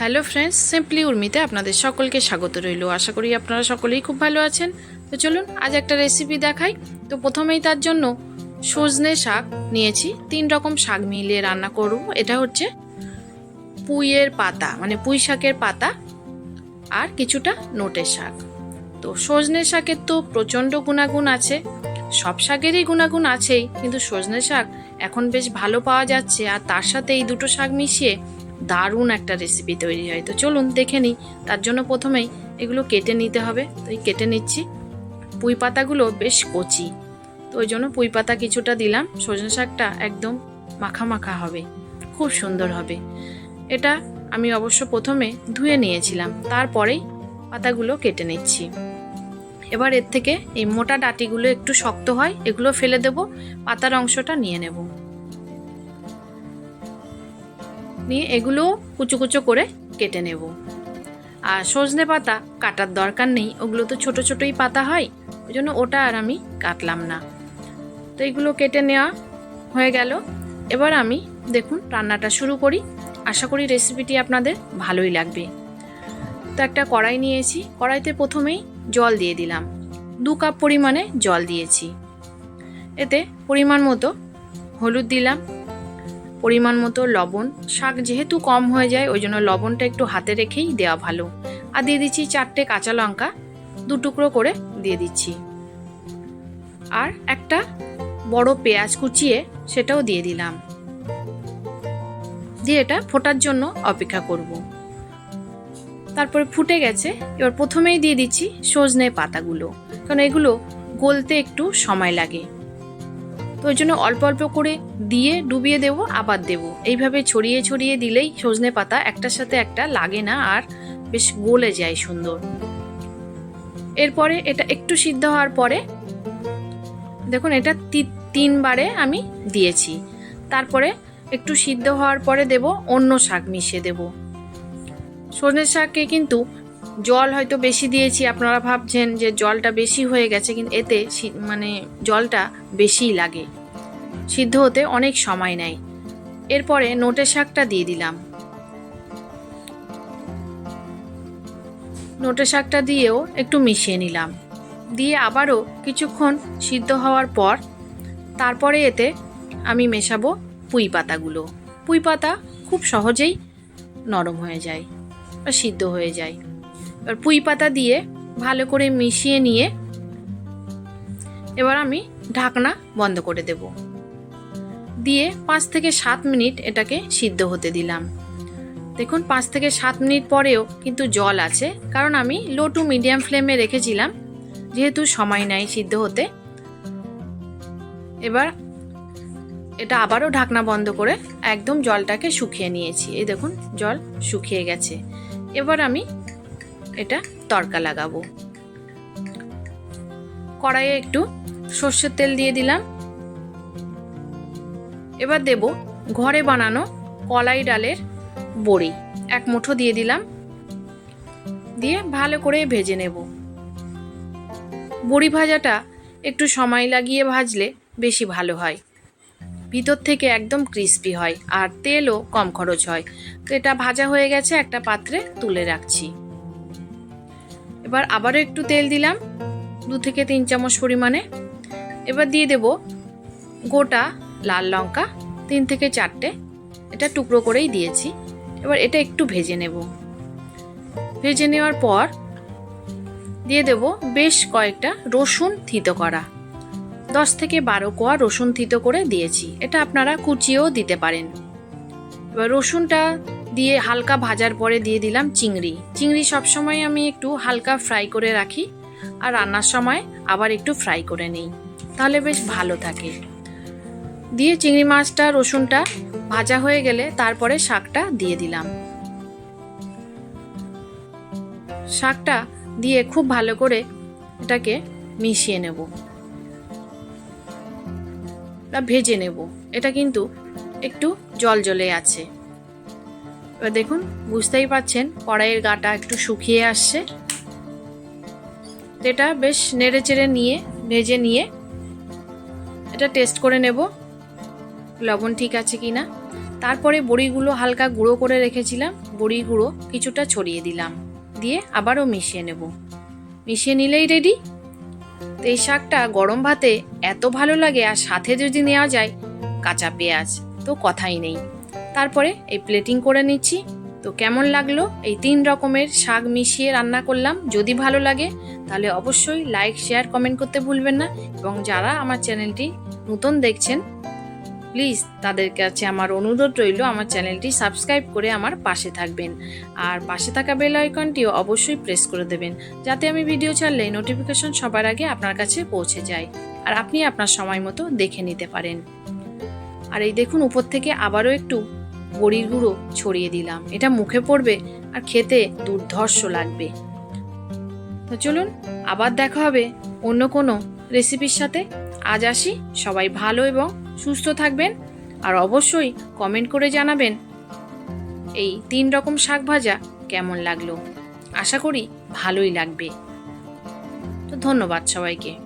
Hello friends simply উর্মিতে আপনাদের সকলকে স্বাগত রইল। আশা করি আপনারা সকলেই খুব ভালো আছেন। তো চলুন, আজ একটা রেসিপি দেখাই। তো প্রথমেই তার জন্য সজনে শাক নিয়েছি। তিন রকম শাক মিলিয়ে রান্না করব। এটা হচ্ছে পুইয়ের পাতা মানে পুঁই শাকের পাতা আর কিছুটা নোটের শাক। তো সজনে শাকের তো প্রচণ্ড গুণাগুণ আছে। সব শাকেরই গুণাগুণ আছেই, কিন্তু সজনে শাক এখন বেশ ভালো পাওয়া যাচ্ছে। আর তার সাথে এই দুটো শাক মিশিয়ে দারুণ একটা রেসিপি তৈরি হয়। তো চলুন দেখে নিই। তার জন্য প্রথমেই এগুলো কেটে নিতে হবে। তো এই কেটে নিচ্ছি। পুঁই পাতাগুলো বেশ কচি। তো ওই জন্য পুঁই পাতা কিছুটা দিলাম। সজনে শাকটা একদম মাখা মাখা হবে। খুব সুন্দর হবে। এটা আমি অবশ্য প্রথমে ধুয়ে নিয়েছিলাম। তারপরেই পাতাগুলো কেটে নিচ্ছি। এবার এর থেকে এই মোটা ডাটিগুলো একটু শক্ত হয়, এগুলো ফেলে দেব। পাতার অংশটা নিয়ে নেব। নিয়ে এগুলো কুচো কুচো করে কেটে নেব। আর সজনে পাতা কাটার দরকার নেই, ওগুলো তো ছোট ছোটোই পাতা হয়, ওই জন্য ওটা আর আমি কাটলাম না। তো এগুলো কেটে নেওয়া হয়ে গেল। এবার আমি দেখুন রান্নাটা শুরু করি। আশা করি রেসিপিটি আপনাদের ভালোই লাগবে। তো একটা কড়াই নিয়েছি, কড়াইতে প্রথমেই জল দিয়ে দিলাম। দু কাপ পরিমাণে জল দিয়েছি। এতে পরিমাণ মতো হলুদ দিলাম পরিমাণ মতো লবণ। শাক যেহেতু কম হয়ে যায়, ওই জন্য লবণটা একটু হাতে রেখেই দেওয়া ভালো। আর দিয়ে দিচ্ছি চারটে কাঁচা লঙ্কা, দু টুকরো করে দিয়ে দিচ্ছি। আর একটা বড় পেঁয়াজ কুচিয়ে সেটাও দিয়ে দিলাম। দিয়ে এটা ফোটার জন্য অপেক্ষা করব। তারপরে ফুটে গেছে। এবার প্রথমেই দিয়ে দিচ্ছি সজনে পাতাগুলো, কারণ এগুলো গলতে একটু সময় লাগে। তো ওই জন্য অল্প অল্প করে দিয়ে ডুবিয়ে দেব, আবার দেব। এইভাবে ছড়িয়ে ছড়িয়ে দিলেই সজনে পাতা একটার সাথে একটা লাগে না আর বেশ গলে যায় সুন্দর। এরপরে এটা একটু সিদ্ধ হওয়ার পরে দেখুন এটা তিনবারে আমি দিয়েছি। তারপরে একটু সিদ্ধ হওয়ার পরে দেব অন্য শাক মিশিয়ে দেব। সজনে শাকে কিন্তু জল হয়তো বেশি দিয়েছি, আপনারা ভাবছেন যে জলটা বেশি হয়ে গেছে, কিন্তু এতে মানে জলটা বেশিই লাগে। সিদ্ধ হতে অনেক সময় নেয়। এরপরে নোটের শাকটা দিয়ে দিলাম। নোটের শাকটা দিয়েও একটু মিশিয়ে নিলাম। দিয়ে আবারও কিছুক্ষণ সিদ্ধ হওয়ার পর, তারপরে এতে আমি মেশাবো পুঁই পাতাগুলো। পুঁই পাতা খুব সহজেই নরম হয়ে যায় বা সিদ্ধ হয়ে যায়। এবার পুঁই পাতা দিয়ে ভালো করে মিশিয়ে নিয়ে এবার আমি ঢাকনা বন্ধ করে দেব। দিয়ে পাঁচ থেকে সাত মিনিট এটাকে সিদ্ধ হতে দিলাম। দেখুন, পাঁচ থেকে সাত মিনিট পরেও কিন্তু জল আছে, কারণ আমি লো টু মিডিয়াম ফ্লেমে রেখেছিলাম, যেহেতু সময় নেয় সিদ্ধ হতে। এবার এটা আবারও ঢাকনা বন্ধ করে একদম জলটাকে শুকিয়ে নিয়েছি। এই দেখুন, জল শুকিয়ে গেছে। এবার আমি এটা তড়কা লাগাবো। কড়াইয়ে একটু সর্ষের তেল দিয়ে দিলাম। এবার দেব ঘরে বানানো কলাই ডালের বড়ি। এক মুঠো দিয়ে দিলাম। দিয়ে ভালো করে ভেজে নেব। বড়ি ভাজাটা একটু সময় লাগিয়ে ভাজলে বেশি ভালো হয়। ভিতর থেকে একদম ক্রিস্পি হয় আর তেলও কম খরচ হয়। তো এটা ভাজা হয়ে গেছে, একটা পাত্রে তুলে রাখছি। এবার আবারও একটু তেল দিলাম, দু থেকে তিন চামচ পরিমাণে। এবার দিয়ে দেব গোটা লাল লঙ্কা, তিন থেকে চারটে। এটা টুকরো করেই দিয়েছি। এবার এটা একটু ভেজে নেব। ভেজে নেওয়ার পর দিয়ে দেব বেশ কয়েকটা রসুন থিতো করা। দশ থেকে বারো কোয়া রসুন থিতো করে দিয়েছি। এটা আপনারা কুচিয়েও দিতে পারেন। এবার রসুনটা দিয়ে হালকা ভাজার পরে দিয়ে দিলাম চিংড়ি। চিংড়ি সবসময় আমি একটু হালকা ফ্রাই করে রাখি আর রান্নার সময় আবার একটু ফ্রাই করে নিই। তাহলে বেশ ভালো থাকে। দিয়ে চিংড়ি মাছটা, রসুনটা ভাজা হয়ে গেলে তারপরে শাকটা দিয়ে দিলাম। শাকটা দিয়ে খুব ভালো করে এটাকে মিশিয়ে নেব। ভেজে নেব। এটা কিন্তু একটু জল জলে আছে। এবার দেখুন, বুঝতেই পাচ্ছেন, কড়াইয়ের গাটা একটু শুকিয়ে আসছে। এটা বেশ নেড়ে চেড়ে নিয়ে, ভেজে নিয়ে এটা টেস্ট করে নেব, লবণ ঠিক আছে কি না তারপরে বড়িগুলো হালকা গুঁড়ো করে রেখেছিলাম, বড়ি গুঁড়ো কিছুটা ছড়িয়ে দিলাম। দিয়ে আবারও মিশিয়ে নেব। মিশিয়ে নিলেই রেডি তো এই শাকটা গরম ভাতে এত ভালো লাগে আর সাথে যদি নেওয়া যায়, কাঁচা পেঁয়াজ, তো কথাই নেই। তারপরে এই প্লেটিং করে নিচ্ছি। তো কেমন লাগল? এই তিন রকমের শাক মিশিয়ে রান্না করলাম। যদি ভালো লাগে, তাহলে অবশ্যই লাইক শেয়ার কমেন্ট করতে ভুলবেন না। এবং যারা আমার চ্যানেলটি নতুন দেখছেন প্লিজ তাদের কাছে আমার অনুরোধ রইল, আমার চ্যানেলটি সাবস্ক্রাইব করে আমার পাশে থাকবেন। আর পাশে থাকা বেল আইকনটিও অবশ্যই প্রেস করে দেবেন, যাতে আমি ভিডিও ছাড়লে নোটিফিকেশন সবার আগে আপনার কাছে পৌঁছে যায়। আর আপনি আপনার সময় মতো দেখে নিতে পারেন। আর এই দেখুন, উপর থেকে আবারও একটু বড়ির গুঁড়ো ছড়িয়ে দিলাম। এটা মুখে পড়বে আর খেতে দুর্ধর্ষ লাগবে। তো চলুন, আবার দেখা হবে অন্য কোনো রেসিপির সাথে। আজ আসি, সবাই ভালো এবং সুস্থ থাকবেন আর অবশ্যই কমেন্ট করে জানাবেন এই তিন রকম শাক ভাজা কেমন লাগল। আশা করি ভালোই লাগবে। তো ধন্যবাদ সবাইকে।